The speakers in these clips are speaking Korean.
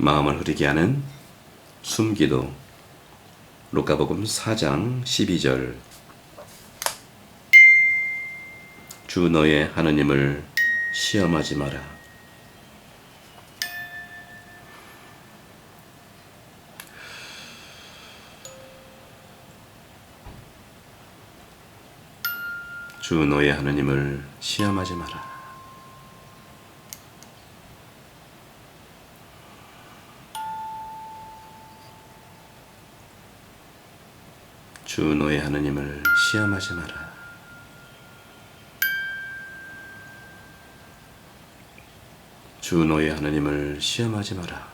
마음을 흐리게 하는 숨기도 루카복음 4장 12절 주 너의 하느님을 시험하지 마라. 주 너의 하느님을 시험하지 마라. 주 너의 하느님을 시험하지 마라. 주 너의 하느님을 시험하지 마라.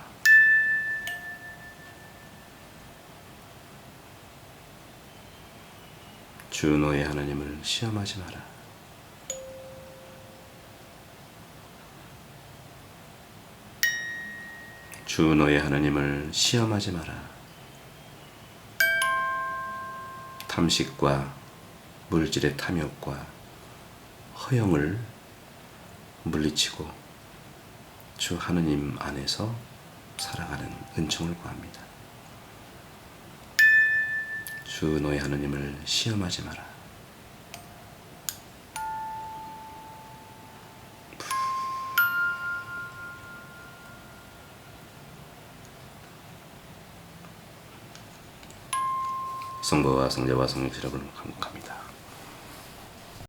주 너의 하느님을 시험하지 마라. 주 너의 하느님을 시험하지 마라. 탐식과 물질의 탐욕과 허영을 물리치고 주 하느님 안에서 살아가는 은총을 구합니다. 주 너의 하느님을 시험하지 마라. 성부와 성자와 이름으로 감독합니다.